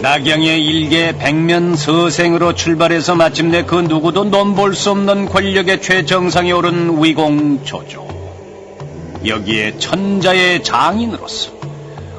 낙영의 일개 백면 서생으로 출발해서 마침내 그 누구도 넘볼 수 없는 권력의 최정상에 오른 위공 조조. 여기에 천자의 장인으로서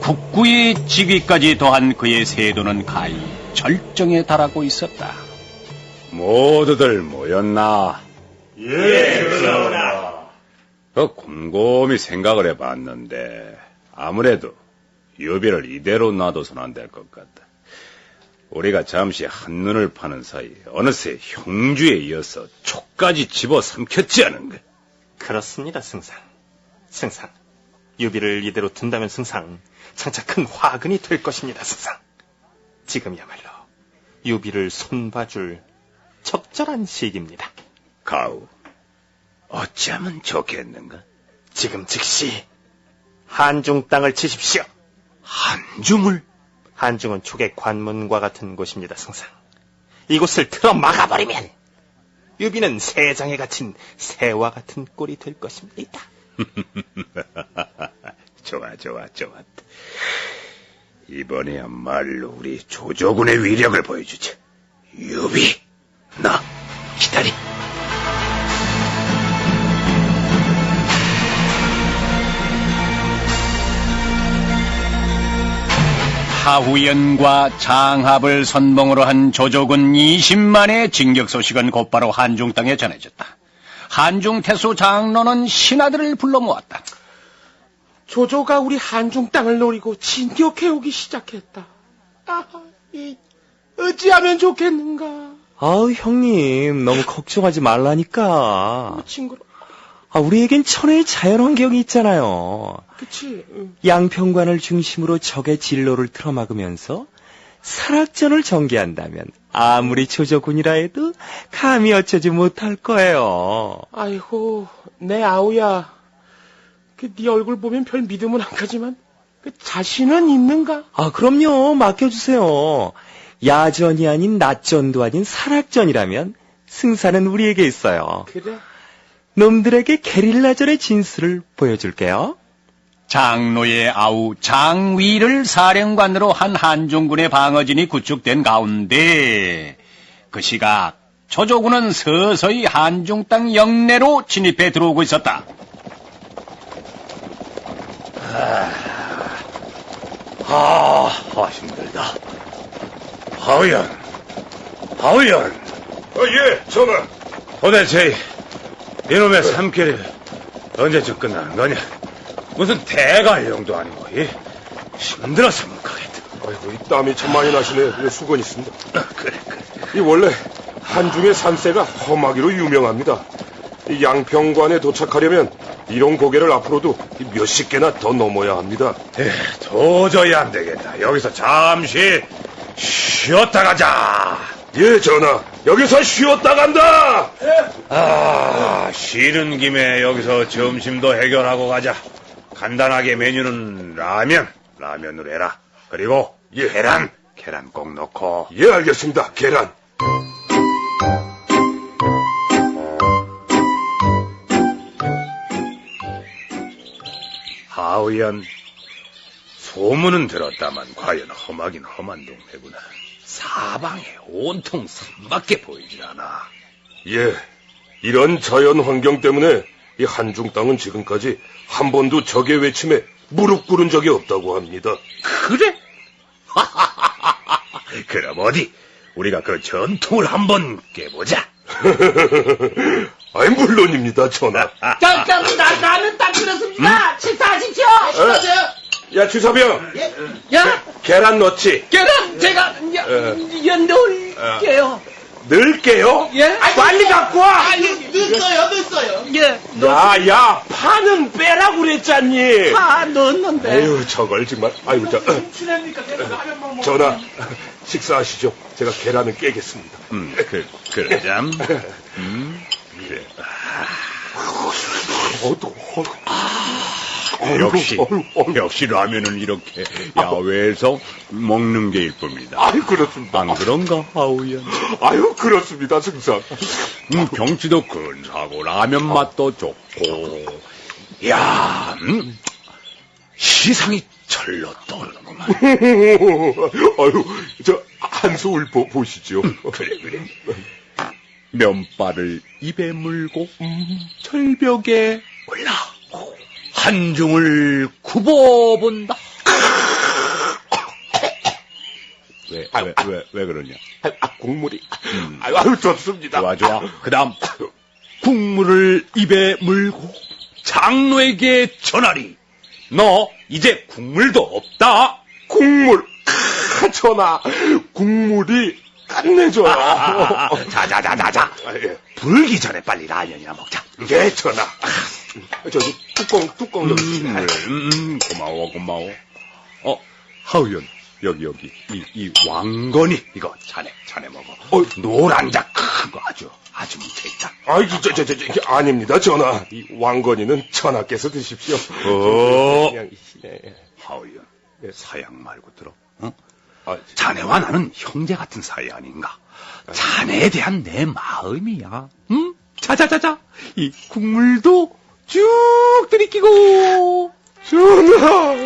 국구의 직위까지 더한 그의 세도는 가히 절정에 달하고 있었다. 모두들 모였나? 예, 그러나. 그 곰곰이 생각을 해봤는데 아무래도 유비를 이대로 놔둬서는 안될 것 같다. 우리가 잠시 한눈을 파는 사이 어느새 형주에 이어서 촉까지 집어 삼켰지 않은가? 그렇습니다, 승상. 승상. 유비를 이대로 둔다면 승상, 장차 큰 화근이 될 것입니다, 승상. 지금이야말로 유비를 손봐줄 적절한 시기입니다. 가우, 어찌하면 좋겠는가? 지금 즉시 한중 땅을 치십시오. 한중을? 한중은 촉의 관문과 같은 곳입니다, 승상. 이곳을 틀어 막아버리면 유비는 새장에 갇힌 새와 같은 꼴이 될 것입니다. 좋아, 좋아, 좋았다. 이번에야말로 우리 조조군의 위력을 보여주자. 유비, 나 기다리. 하후연과 장합을 선봉으로 한 조조군 20만의 진격 소식은 곧바로 한중 땅에 전해졌다. 한중 태수 장로는 신하들을 불러 모았다. 조조가 우리 한중 땅을 노리고 진격해오기 시작했다. 아, 이, 어찌하면 좋겠는가? 아우, 형님, 너무 걱정하지 말라니까. 친구로, 아, 우리에겐 천혜의 자연환경이 있잖아요. 그치? 응. 양평관을 중심으로 적의 진로를 틀어막으면서 산악전을 전개한다면 아무리 조조군이라 해도 감히 어쩌지 못할 거예요. 아이고, 내 아우야. 그 네 얼굴 보면 별 믿음은 안 가지만 그 자신은 있는가? 아, 그럼요. 맡겨주세요. 야전이 아닌 낮전도 아닌 산악전이라면 승산은 우리에게 있어요. 그래. 놈들에게 게릴라전의 진수를 보여줄게요. 장로의 아우 장위를 사령관으로 한 한중군의 방어진이 구축된 가운데 그 시각 조조군은 서서히 한중 땅 영내로 진입해 들어오고 있었다. 아, 아, 힘들다. 하우연, 하우연. 어, 예, 전하. 도대체 이놈의 삼킬이 언제쯤 끝나는 거냐? 무슨 대관령도 아니고, 이 힘들어서 못 가겠다. 아이고, 이 땀이 참 많이 나시네. 네, 수건 있습니다. 그래, 그래. 이 원래 한중의 산세가 험하기로 유명합니다. 이 양평관에 도착하려면 이런 고개를 앞으로도 이 몇십 개나 더 넘어야 합니다. 에, 도저히 안 되겠다. 여기서 잠시 쉬었다 가자. 예, 전하. 여기서 쉬었다 간다! 아, 쉬는 김에 여기서 점심도 해결하고 가자. 간단하게 메뉴는 라면, 라면으로 해라. 그리고 예. 계란, 계란 꼭 넣고. 예, 알겠습니다. 계란. 하우연, 소문은 들었다만 과연 험하긴 험한 동네구나. 사방에 온통 산밖에 보이질 않아. 예. 이런 자연 환경 때문에 이 한중 땅은 지금까지 한 번도 적의 외침에 무릎 꿇은 적이 없다고 합니다. 그래? 그럼 어디 우리가 그 전통을 한번 깨보자. 아이, 물론입니다, 전하. 자, 자, 나, 나는 딱 그렇습니다. 식사하십시오. 야, 주사병. 야, 계란 넣지. 계란 제가 야, 넣을게요. 넣을게요. 예? 빨리 갖고 와. 넣었어요, 넣었어요. 예, 야, 야, 파는 빼라고 그랬잖니. 다 넣었는데. 에휴, 저걸 정말. 아이고, 저, 출연니까 계란 라면만 먹 전하, 식사하시죠. 제가 계란을 깨겠습니다. 음, 그, 그러잠. 음, 그래. 어 도, 역시. 역시 라면은 이렇게 야외에서 먹는 게 일품이다. 아유, 그렇습니다. 안 그런가, 하우연? 아유, 그렇습니다, 승상. 음, 경치도 근사하고, 라면 맛도 좋고. 야, 음, 시상이 절로 떠오르는구만. 아유, 저 한소울 보, 보시죠. 그래, 그래. 면발을 입에 물고 절벽에 올라 한중을 굽어본다. 왜, 왜, 왜, 왜 그러냐? 아, 아, 국물이. 아유, 아유, 좋습니다. 좋아, 좋아. 그 다음, 국물을 입에 물고 장로에게 전하리. 너, 이제 국물도 없다. 국물. 크, 전하, 국물이 끝내줘요. 자자 자 자자. 아, 예. 불기 전에 빨리 라면이나 먹자. 예, 전하. 저기, 뚜껑, 뚜껑 여기. 음, 음, 음, 고마워, 고마워. 어, 하우연, 여기, 여기, 이, 이 왕건이, 이거, 자네, 자네 먹어. 어. 노란 자 큰거 아주, 아주 뭉쳐있다. 아이, 저, 저, 저, 아닙니다, 전하. 이 왕건이는 전하께서 드십시오. 어. 그냥, 예, 예. 하우연, 사양 말고 들어. 어? 아, 자네와 나는 형제 같은 사이 아닌가? 자네에 대한 내 마음이야. 응? 자자자자, 이 국물도 쭉 들이키고. 전하!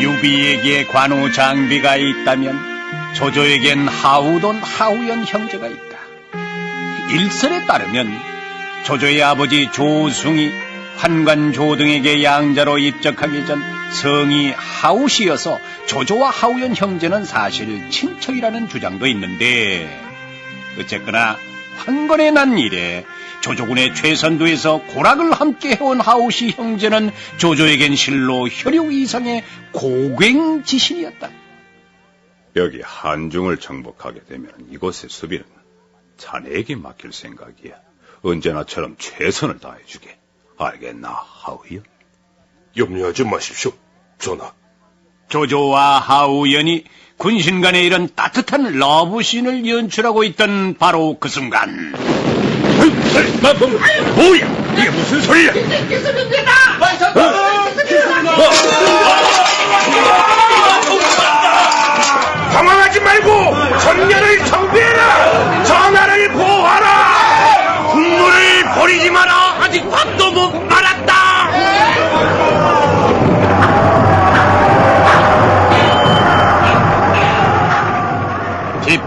유비에게 관우 장비가 있다면 조조에겐 하우돈 하우연 형제가 있다. 일설에 따르면 조조의 아버지 조숭이 환관 조등에게 양자로 입적하기 전 성이 하우시여서 조조와 하우연 형제는 사실 친척이라는 주장도 있는데 어쨌거나 황건에 난 일에 조조군의 최선두에서 고락을 함께 해온 하우시 형제는 조조에겐 실로 혈육 이상의 고갱 지신이었다. 여기 한중을 정복하게 되면 이곳의 수비는 자네에게 맡길 생각이야. 언제나처럼 최선을 다해주게. 알겠나, 하우연? 염려하지 마십시오, 전하. 조조와 하우연이 군신 간의 이런 따뜻한 러브씬을 연출하고 있던 바로 그 순간 뭐, 뭐, 뭐야? 이게 무슨 소리야? 당황하지 말고 전열을 정비해라! 전하를 보호하라! 국물을 버리지 마라!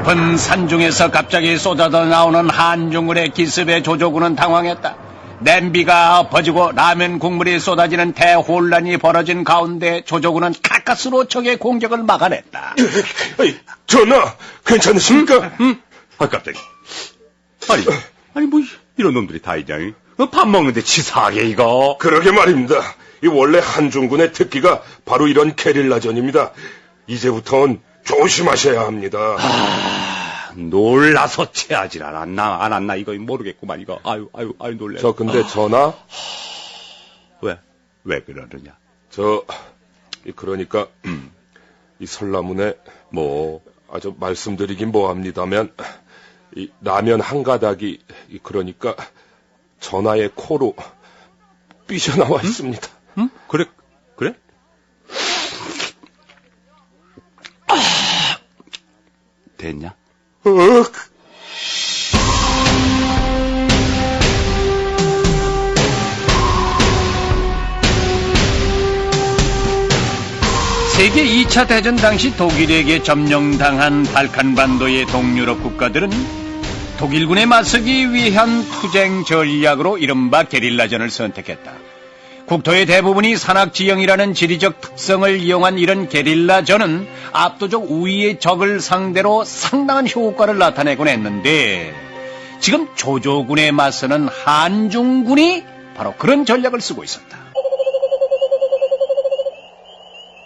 깊은 산중에서 갑자기 쏟아져 나오는 한중굴의 기습에 조조군은 당황했다. 냄비가 엎어지고 라면 국물이 쏟아지는 대혼란이 벌어진 가운데 조조군은 가까스로 적의 공격을 막아냈다. 전하, 괜찮으십니까? 응? 아, 깜짝이야. 아니, 아니, 뭐, 이런 놈들이 다 있냐? 이? 어, 밥 먹는데 치사하게, 이거. 그러게 말입니다. 이 원래 한중군의 특기가 바로 이런 게릴라전입니다. 이제부턴 조심하셔야 합니다. 아, 놀라서 체하질 않았나, 안 왔나, 이거 모르겠구만, 이거. 아유, 아유, 아유, 놀래. 저 근데 전하, 왜, 왜 그러느냐? 저 이, 그러니까 음, 이 설라문에 뭐, 아주 말씀드리긴 뭐합니다만 이 라면 한 가닥이 이, 그러니까 전하의 코로 삐져나와 있습니다. 응? 그래, 그래? 됐냐? 어, 세계 2차 대전 당시 독일에게 점령당한 발칸반도의 동유럽 국가들은 독일군에 맞서기 위한 투쟁 전략으로 이른바 게릴라전을 선택했다. 국토의 대부분이 산악지형이라는 지리적 특성을 이용한 이런 게릴라전은 압도적 우위의 적을 상대로 상당한 효과를 나타내곤 했는데 지금 조조군에 맞서는 한중군이 바로 그런 전략을 쓰고 있었다.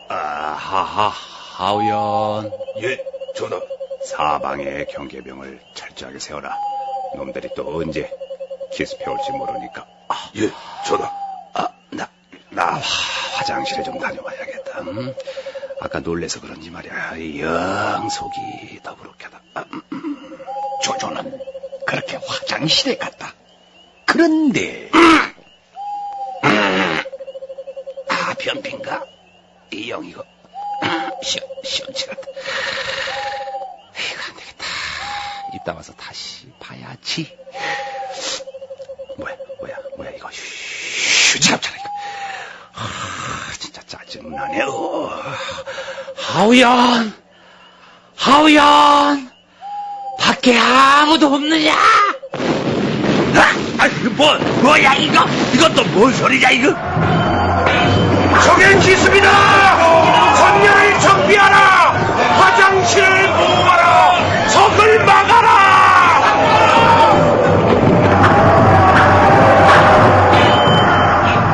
아하하, 하우연. 예, 전하. 사방에 경계병을 철저하게 세워라. 놈들이 또 언제 기습해올지 모르니까. 아, 예, 전하. 아, 나, 나 화- 화장실에 좀 다녀와야겠다. 음? 아까 놀래서 그런지 말이야. 영 속이 더부룩하다. 아, 음, 조조는 그렇게 화장실에 갔다. 그런데 아, 변핀가? 이 영 이거 시원, 시원치 않다. 이거 안 되겠다. 이따 와서 다시 봐야지. 나네. 어. 하우연! 하우연! 밖에 아무도 없느냐? 아, 이거 뭐, 뭐야, 이거? 이것도 뭔 소리냐, 이거? 적의 기습이다! 전열을 정비하라! 화장실을 보호하라! 적을 막아라!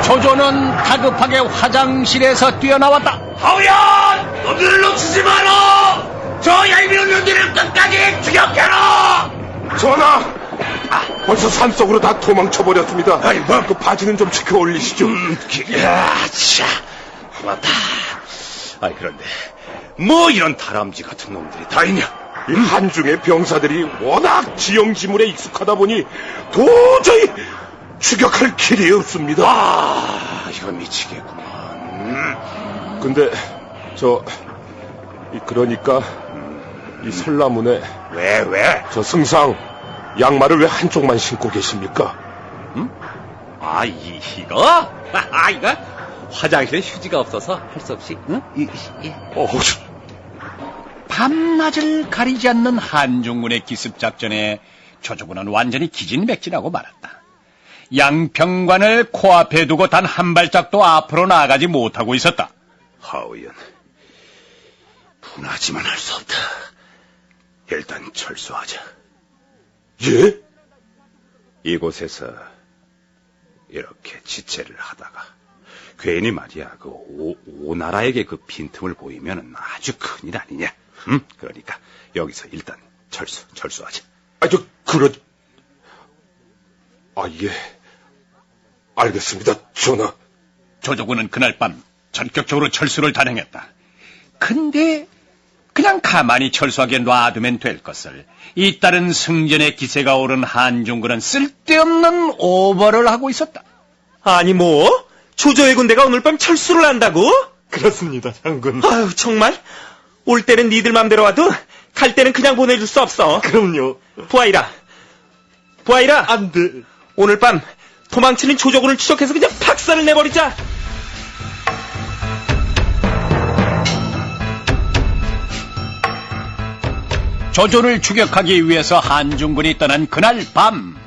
조조는 다급하게 화장실에서 뛰어나왔다. 하우연! 놈들을 놓치지 마라! 저 얄미운 놈들을 끝까지 추격해라! 전하! 벌써 산속으로 다 도망쳐버렸습니다. 아이, 뭐. 그 바지는 좀 지켜 올리시죠. 야, 차, 맞다. 아이, 그런데, 뭐 이런 다람쥐 같은 놈들이 다 있냐? 이 한중의 병사들이 워낙 지형지물에 익숙하다 보니 도저히 추격할 길이 없습니다. 아, 이거 미치겠구만. 근데 저 이, 그러니까 이 설라문에 왜, 왜? 저 승상 양말을 왜 한쪽만 신고 계십니까? 아, 이, 이거? 아, 이거? 화장실에 휴지가 없어서 할 수 없이, 응? 이, 이, 어, 밤낮을 가리지 않는 한중군의 기습 작전에 조조군은 완전히 기진맥진하고 말았다. 양평관을 코앞에 두고 단 한 발짝도 앞으로 나아가지 못하고 있었다. 하우연, 분하지만 할 수 없다. 일단 철수하자. 예? 이곳에서 이렇게 지체를 하다가 괜히 말이야 그 오, 오나라에게 그 빈틈을 보이면 아주 큰일 아니냐. 응? 그러니까 여기서 일단 철수 철수하자. 아, 저 그러 아, 예. 알겠습니다, 전하. 조조군은 그날 밤 전격적으로 철수를 단행했다. 근데 그냥 가만히 철수하게 놔두면 될 것을 잇따른 승전의 기세가 오른 한중군은 쓸데없는 오버를 하고 있었다. 아니, 뭐? 조조의 군대가 오늘 밤 철수를 한다고? 그렇습니다, 장군. 아유, 정말? 올 때는 니들 맘대로 와도 갈 때는 그냥 보내줄 수 없어. 그럼요. 부하이라. 부하이라. 안 돼. 오늘 밤 도망치는 조조군을 추적해서 그냥 박살을 내버리자. 조조를 추격하기 위해서 한중군이 떠난 그날 밤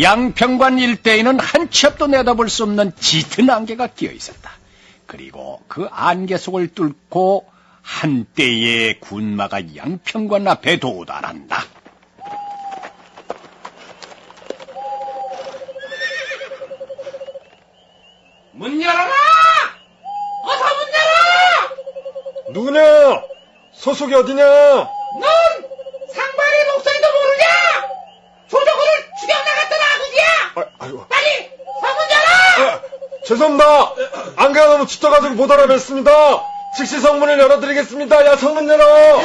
양평관 일대에는 한 치 앞도 내다볼 수 없는 짙은 안개가 끼어 있었다. 그리고 그 안개 속을 뚫고 한때의 군마가 양평관 앞에 도달한다. 문 열어라! 어서 문 열어! 누구냐? 소속이 어디냐? 넌 상관의 목소리도 모르냐? 조조군을 추격 나갔던 아군이야! 아, 아이고. 빨리 서문 열어! 아, 죄송합니다. 안개가 너무 짙어가지고 못 알아뵀습니다. 즉시 성문을 열어드리겠습니다. 야, 성문 열어!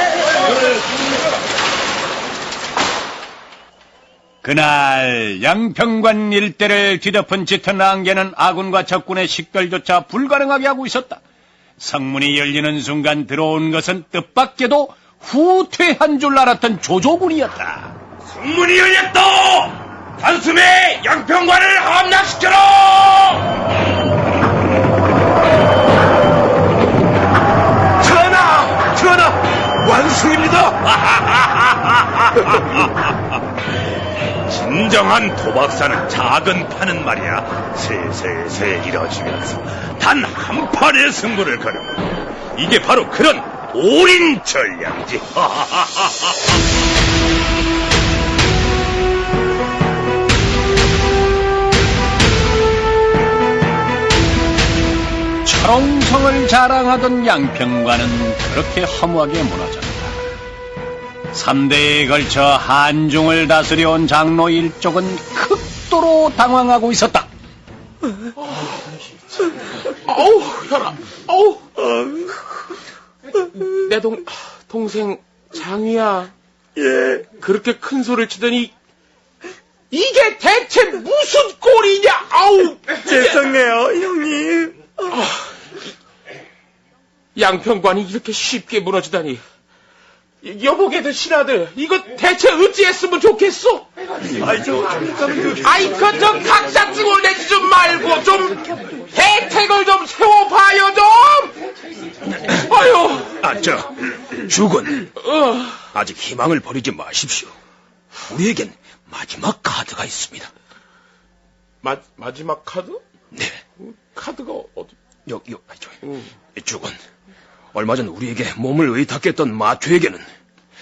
그날 양평관 일대를 뒤덮은 짙은 안개는 아군과 적군의 식별조차 불가능하게 하고 있었다. 성문이 열리는 순간 들어온 것은 뜻밖에도 후퇴한 줄 알았던 조조군이었다. 성문이 열렸다! 단숨에 양평관을 함락시켜라! 전하! 전하! 완승입니다! 진정한 도박사는 작은 판은 말이야. 슬슬슬 이뤄지면서 단 한 판의 승부를 거는 이게 바로 그런 올인 전략이지. 철옹성을 자랑하던 양평관은 그렇게 허무하게 무너졌다. 3대에 걸쳐 한중을 다스려온 장로 일족은 극도로 당황하고 있었다. 어우, 혈압, 어우. 내 동, 동생, 장이야. 예. 그렇게 큰 소리를 치더니, 이게 대체 무슨 꼴이냐, 아우! 죄송해요, 형님. 양평관이 이렇게 쉽게 무너지다니. 이- 여보게도 신하들, 이거 대체 어찌했으면 좋겠어? 아이, 그, 좀 각사증을 내지 좀 말고, 좀, 혜택을 좀 세워봐요, 좀! 자, 죽은 아직 희망을 버리지 마십시오. 우리에겐 마지막 카드가 있습니다. 마, 마지막 카드? 네, 카드가 어디? 여기, 여기, 저, 죽은 얼마 전 우리에게 몸을 의탁했던 마초에게는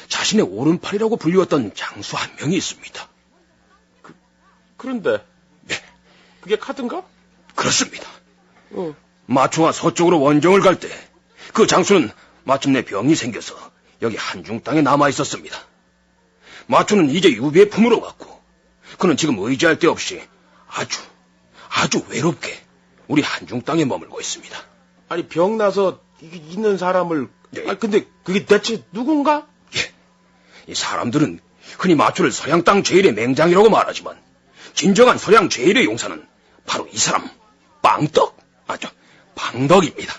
자신의 오른팔이라고 불리웠던 장수 한 명이 있습니다. 그런데 네, 그게 카드인가? 그렇습니다. 어. 마초가 서쪽으로 원정을 갈 때 그 장수는 마침내 병이 생겨서 여기 한중 땅에 남아 있었습니다. 마초는 이제 유비의 품으로 갔고 그는 지금 의지할 데 없이 아주 아주 외롭게 우리 한중 땅에 머물고 있습니다. 아니 병 나서 이게 있는 사람을 네. 아 근데 그게 대체 누군가? 예, 이 사람들은 흔히 마초를 서양 땅 제일의 맹장이라고 말하지만 진정한 서양 제일의 용사는 바로 이 사람 빵덕 아죠 방덕입니다.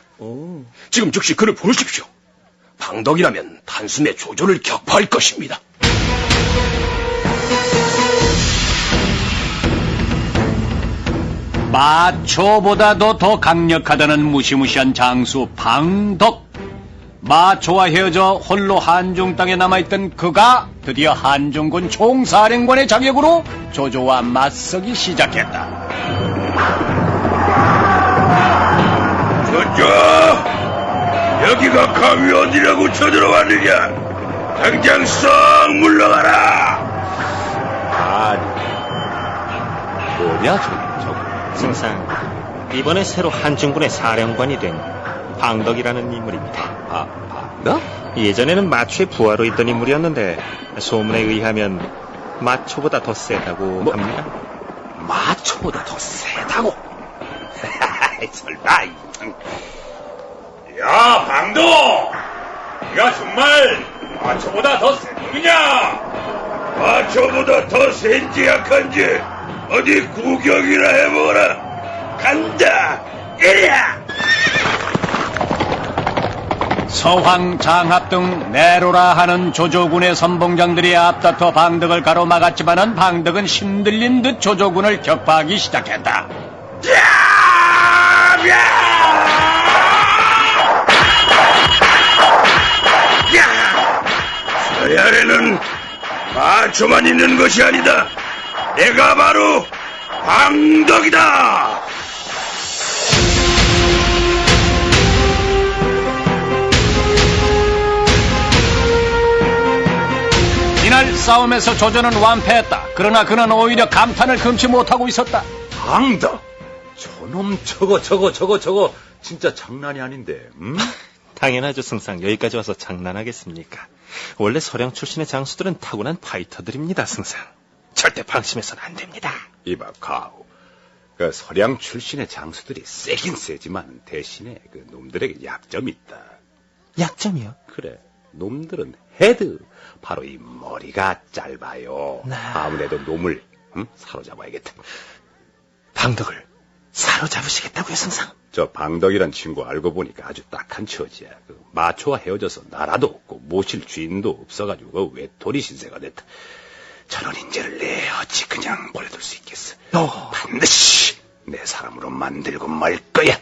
지금 즉시 그를 부르십시오. 방덕이라면 단숨에 조조를 격파할 것입니다. 마초보다도 더 강력하다는 무시무시한 장수 방덕. 마초와 헤어져 홀로 한중 땅에 남아있던 그가 드디어 한중군 총사령관의 자격으로 조조와 맞서기 시작했다. 저쪽! 여기가 감히 어디라고 쳐들어왔느냐? 당장 썩 물러가라! 아니, 뭐냐, 저거, 승상, 이번에 새로 한중군의 사령관이 된 방덕이라는 인물입니다. 아, 나? 예전에는 마초의 부하로 있던 인물이었는데 소문에 의하면 마초보다 더 세다고 합니다. 마초보다 더 세다고? 설마. 야, 방도! 네가 정말 마초보다 더 센 놈이냐? 마초보다 더 센지 약한지 어디 구경이나 해보거라. 간다! 이리야! 서황, 장합 등 내로라 하는 조조군의 선봉장들이 앞다퉈 방덕을 가로막았지만은 방덕은 힘들린 듯 조조군을 격파하기 시작했다. 서야에는 마초만 있는 것이 아니다. 내가 바로 방덕이다. 이날 싸움에서 조조는 완패했다. 그러나 그는 오히려 감탄을 금치 못하고 있었다. 방다! 저놈 저거, 저거, 저거, 저거. 진짜 장난이 아닌데, 음? 당연하죠, 승상. 여기까지 와서 장난하겠습니까? 원래 서령 출신의 장수들은 타고난 파이터들입니다, 승상. 절대 방심해서는 안 됩니다. 이봐, 가오. 그 서량 출신의 장수들이 세긴 세지만 대신에 그 놈들에게 약점이 있다. 약점이요? 그래, 놈들은 헤드. 바로 이 머리가 짧아요. 네. 아무래도 놈을 음? 사로잡아야겠다. 방덕을 사로잡으시겠다고요, 승상? 저 방덕이란 친구 알고 보니까 아주 딱한 처지야. 그 마초와 헤어져서 나라도 없고 모실 주인도 없어가지고 그 외톨이 신세가 됐다. 저런 인재를 내 어찌 그냥 보내둘 수 있겠어. 어. 반드시 내 사람으로 만들고 말 거야.